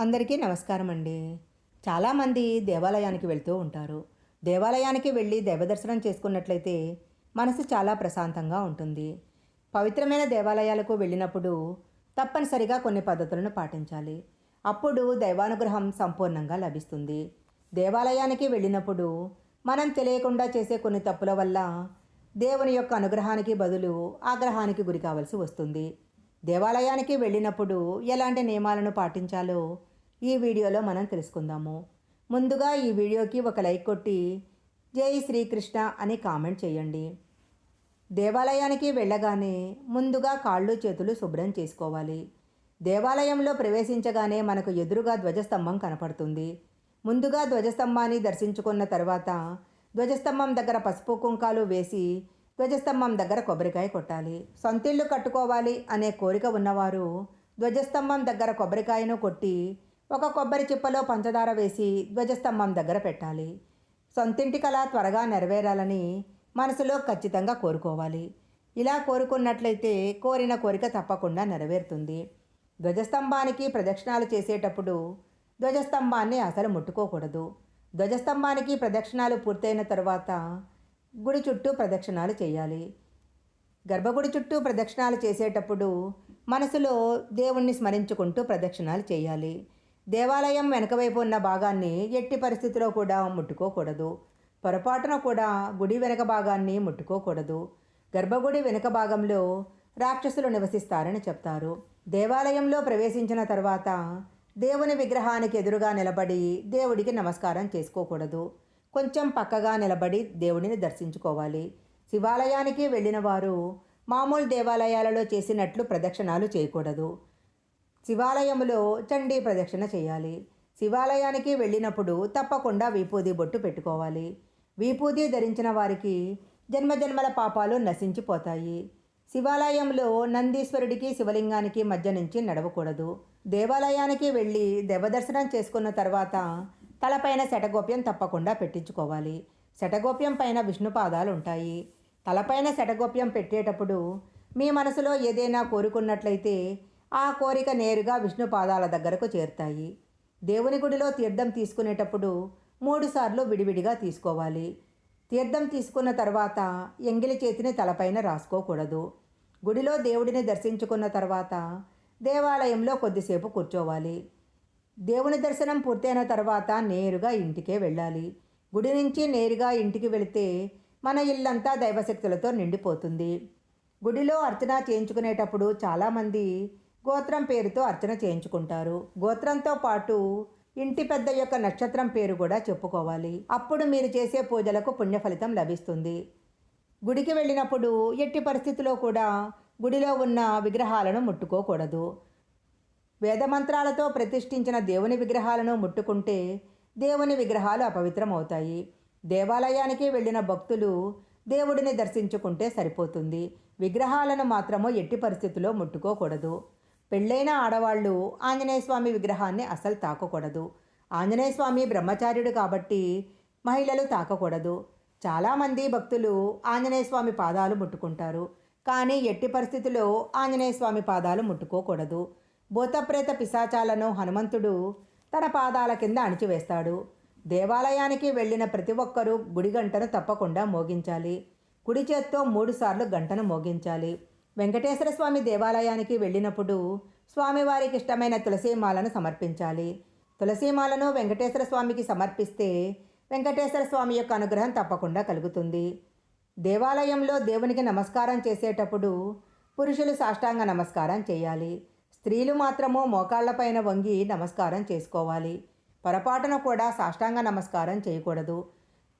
అందరికీ నమస్కారం అండి. చాలామంది దేవాలయానికి వెళ్తూ ఉంటారు. దేవాలయానికి వెళ్ళి దైవదర్శనం చేసుకున్నట్లయితే మనసు చాలా ప్రశాంతంగా ఉంటుంది. పవిత్రమైన దేవాలయాలకు వెళ్ళినప్పుడు తప్పనిసరిగా కొన్ని పద్ధతులను పాటించాలి. అప్పుడు దైవానుగ్రహం సంపూర్ణంగా లభిస్తుంది. దేవాలయానికి వెళ్ళినప్పుడు మనం తెలియకుండా చేసే కొన్ని తప్పుల వల్ల దేవుని యొక్క అనుగ్రహానికి బదులు ఆగ్రహానికి గురి కావలసి వస్తుంది. దేవాలయానికి వెళ్ళినప్పుడు ఎలాంటి నియమాలను పాటించాలో ఈ వీడియోలో మనం తెలుసుకుందాము. ముందుగా ఈ వీడియోకి ఒక లైక్ కొట్టి జై శ్రీకృష్ణ అని కామెంట్ చేయండి. దేవాలయానికి వెళ్ళగానే ముందుగా కాళ్ళు చేతులు శుభ్రం చేసుకోవాలి. దేవాలయంలో ప్రవేశించగానే మనకు ఎదురుగా ధ్వజస్తంభం కనపడుతుంది. ముందుగా ధ్వజస్తంభాన్ని దర్శించుకున్న తర్వాత ధ్వజస్తంభం దగ్గర పసుపు కుంకాలు వేసి ధ్వజస్తంభం దగ్గర కొబ్బరికాయ కొట్టాలి. సొంతిల్లు కట్టుకోవాలి అనే కోరిక ఉన్నవారు ధ్వజస్తంభం దగ్గర కొబ్బరికాయను కొట్టి ఒక కొబ్బరి చిప్పలో పంచదార వేసి ధ్వజస్తంభం దగ్గర పెట్టాలి. సొంతింటి కళ త్వరగా నెరవేరాలని మనసులో ఖచ్చితంగా కోరుకోవాలి. ఇలా కోరుకున్నట్లయితే కోరిన కోరిక తప్పకుండా నెరవేరుతుంది. ధ్వజస్తంభానికి ప్రదక్షిణాలు చేసేటప్పుడు ధ్వజస్తంభాన్ని అసలు ముట్టుకోకూడదు. ధ్వజస్తంభానికి ప్రదక్షిణాలు పూర్తయిన తర్వాత గుడి చుట్టూ ప్రదక్షిణాలు చేయాలి. గర్భగుడి చుట్టూ ప్రదక్షిణాలు చేసేటప్పుడు మనసులో దేవుణ్ణి స్మరించుకుంటూ ప్రదక్షిణాలు చేయాలి. దేవాలయం వెనకవైపు ఉన్న భాగాన్ని ఎట్టి పరిస్థితిలో కూడా ముట్టుకోకూడదు. పొరపాటున కూడా గుడి వెనక భాగాన్ని ముట్టుకోకూడదు. గర్భగుడి వెనుక భాగంలో రాక్షసులు నివసిస్తారని చెప్తారు. దేవాలయంలో ప్రవేశించిన తర్వాత దేవుని విగ్రహానికి ఎదురుగా నిలబడి దేవుడికి నమస్కారం చేసుకోకూడదు. కొంచెం పక్కగా నిలబడి దేవుడిని దర్శించుకోవాలి. శివాలయానికి వెళ్ళిన వారు మామూలు దేవాలయాలలో చేసినట్లు ప్రదక్షిణాలు చేయకూడదు. శివాలయంలో చండీ ప్రదక్షిణ చేయాలి. శివాలయానికి వెళ్ళినప్పుడు తప్పకుండా వీపూది బొట్టు పెట్టుకోవాలి. వీపూది ధరించిన వారికి జన్మజన్మల పాపాలు నశించిపోతాయి. శివాలయంలో నందీశ్వరుడికి శివలింగానికి మధ్య నుంచి నడవకూడదు. దేవాలయానికి వెళ్ళి దేవదర్శనం చేసుకున్న తర్వాత తలపైన శటగోప్యం తప్పకుండా పెట్టించుకోవాలి. శటగోప్యం పైన విష్ణు పాదాలు ఉంటాయి. తలపైన శటగోప్యం పెట్టేటప్పుడు మీ మనసులో ఏదైనా కోరుకున్నట్లయితే ఆ కోరిక నేరుగా విష్ణు పాదాల దగ్గరకు చేరుతాయి. దేవుని గుడిలో తీర్థం తీసుకునేటప్పుడు మూడుసార్లు విడివిడిగా తీసుకోవాలి. తీర్థం తీసుకున్న తర్వాత ఎంగిలి చేతిని తలపైన రాసుకోకూడదు. గుడిలో దేవుడిని దర్శించుకున్న తర్వాత దేవాలయంలో కొద్దిసేపు కూర్చోవాలి. దేవుని దర్శనం పూర్తయిన తర్వాత నేరుగా ఇంటికే వెళ్ళాలి. గుడి నుంచి నేరుగా ఇంటికి వెళితే మన ఇల్లంతా దైవశక్తులతో నిండిపోతుంది. గుడిలో అర్చన చేయించుకునేటప్పుడు చాలామంది గోత్రం పేరుతో అర్చన చేయించుకుంటారు. గోత్రంతో పాటు ఇంటి పెద్ద యొక్క నక్షత్రం పేరు కూడా చెప్పుకోవాలి. అప్పుడు మీరు చేసే పూజలకు పుణ్య ఫలితం లభిస్తుంది. గుడికి వెళ్ళినప్పుడు ఎట్టి పరిస్థితిలో కూడా గుడిలో ఉన్న విగ్రహాలను ముట్టుకోకూడదు. వేదమంత్రాలతో ప్రతిష్ఠించిన దేవుని విగ్రహాలను ముట్టుకుంటే దేవుని విగ్రహాలు అపవిత్రమవుతాయి. దేవాలయానికి వెళ్ళిన భక్తులు దేవుడిని దర్శించుకుంటే సరిపోతుంది. విగ్రహాలను మాత్రము ఎట్టి పరిస్థితుల్లో ముట్టుకోకూడదు. పెళ్ళైన ఆడవాళ్ళు ఆంజనేయ స్వామి విగ్రహాన్ని అసలు తాకకూడదు. ఆంజనేయ స్వామి బ్రహ్మచార్యుడు కాబట్టి మహిళలు తాకకూడదు. చాలామంది భక్తులు ఆంజనేయ స్వామి పాదాలు ముట్టుకుంటారు. కానీ ఎట్టి పరిస్థితుల్లో ఆంజనేయ స్వామి పాదాలు ముట్టుకోకూడదు. భూతప్రేత పిశాచాలను హనుమంతుడు తన పాదాల కింద అణిచివేస్తాడు. దేవాలయానికి వెళ్ళిన ప్రతి ఒక్కరూ గుడి గంటను తప్పకుండా మోగించాలి. కుడి చేత్తో మూడుసార్లు గంటను మోగించాలి. వెంకటేశ్వర స్వామి దేవాలయానికి వెళ్ళినప్పుడు స్వామివారికి ఇష్టమైన తులసీమాలను సమర్పించాలి. తులసీమాలను వెంకటేశ్వర స్వామికి సమర్పిస్తే వెంకటేశ్వర స్వామి యొక్క అనుగ్రహం తప్పకుండా కలుగుతుంది. దేవాలయంలో దేవునికి నమస్కారం చేసేటప్పుడు పురుషులు సాష్టాంగ నమస్కారం చేయాలి. స్త్రీలు మాత్రము మోకాళ్ళపైన వంగి నమస్కారం చేసుకోవాలి. పొరపాటున కూడా సాష్టాంగ నమస్కారం చేయకూడదు.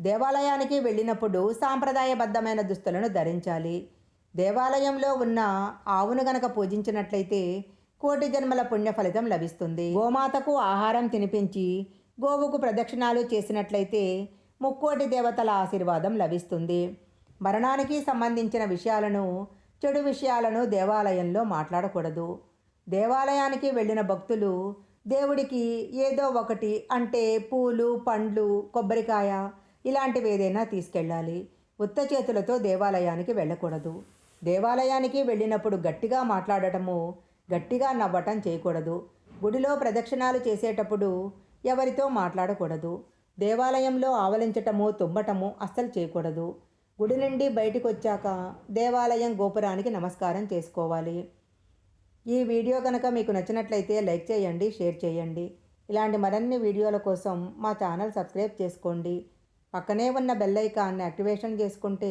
దేవాలయానికి వెళ్ళినప్పుడు సాంప్రదాయబద్ధమైన దుస్తులను ధరించాలి. దేవాలయంలో ఉన్న ఆవును గనక పూజించినట్లయితే కోటి జన్మల పుణ్య ఫలితం లభిస్తుంది. గోమాతకు ఆహారం తినిపించి గోవుకు ప్రదక్షిణాలు చేసినట్లయితే ముక్కోటి దేవతల ఆశీర్వాదం లభిస్తుంది. మరణానికి సంబంధించిన విషయాలను చెడు విషయాలను దేవాలయంలో మాట్లాడకూడదు. దేవాలయానికి వెళ్ళిన భక్తులు దేవుడికి ఏదో ఒకటి అంటే పూలు పండ్లు కొబ్బరికాయ ఇలాంటివి ఏదైనా తీసుకెళ్ళాలి. ఉత్త చేతులతో దేవాలయానికి వెళ్ళకూడదు. దేవాలయానికి వెళ్ళినప్పుడు గట్టిగా మాట్లాడటము గట్టిగా నవ్వటం చేయకూడదు. గుడిలో ప్రదక్షిణాలు చేసేటప్పుడు ఎవరితో మాట్లాడకూడదు. దేవాలయంలో ఆవలించటము తుమ్మటము అస్సలు చేయకూడదు. గుడి నుండి బయటికి వచ్చాక దేవాలయం గోపురానికి నమస్కారం చేసుకోవాలి. ఈ వీడియో కనుక మీకు నచ్చినట్లయితే లైక్ చేయండి షేర్ చేయండి. ఇలాంటి మరిన్ని వీడియోల కోసం మా ఛానల్ సబ్స్క్రైబ్ చేసుకోండి. పక్కనే ఉన్న బెల్ ఐకాన్ని యాక్టివేషన్ చేసుకుంటే